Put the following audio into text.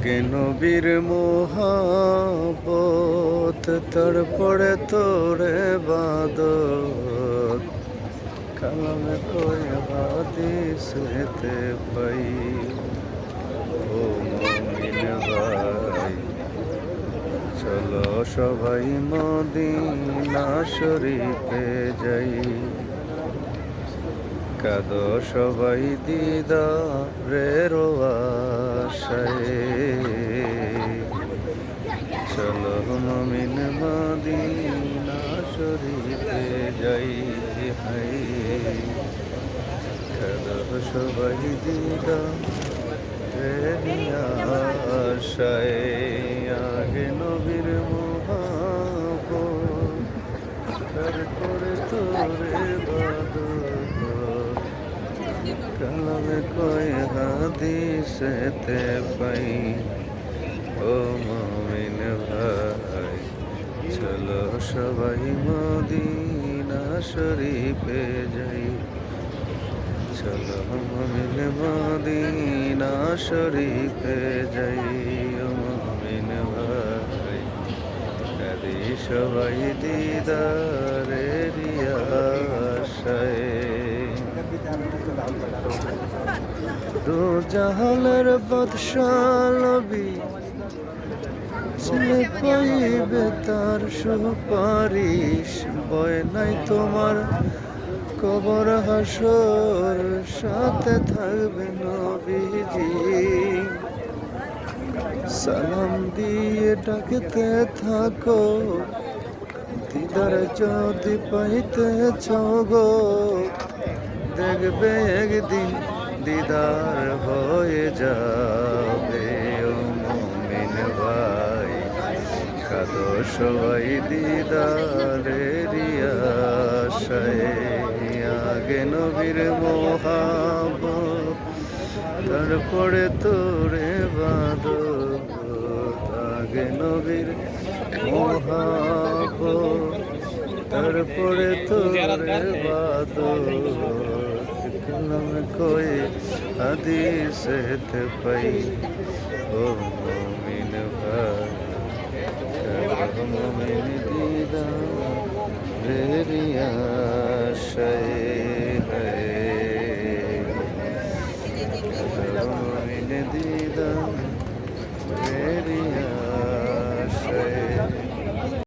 আগে নবীর মোহাবত তারপরে তোরে বাদত। কালামে কই হাদিসেতে পাই। ও মমিন ভাই, চলো সবাই মদিনা শরীফে যাই। কাদো সবাই দিদারের আশায়। চলো মমিন মদিনা শরীফে যাই হাই কাদো সবাই দিদারের আশায়। হাদিসেতে পাই। ও মমিন ভাই, চলো সবাই মদিনা শরীফে যাই। চলো মমিন মদিনা শরীফে যাই। ও মমিন ভাই সবাই দিদারে আশায় দু জাহালের বদশালবি ছেলে পাইবে তার সুপারিশ। বয় নাই তোমার কবর হাসর, সাথে থাকবে নবীজি। সালাম দিয়ে ডাকতে থাকো, দিদার যদি পাইতে গো, দেখবে একদিন দিদার হয়ে যাবে ও মমিন ভাই। কাদো সবাই দিদারের আগে নবীর মোহাব তারপরে তোরে বাদ আগে নবীর মোহাব তারপরে তোরে বাদ কালাম কই হাদিসেতে পাই? ও মুমিন ভাই মুমিন দিদা রেরিয়া শায়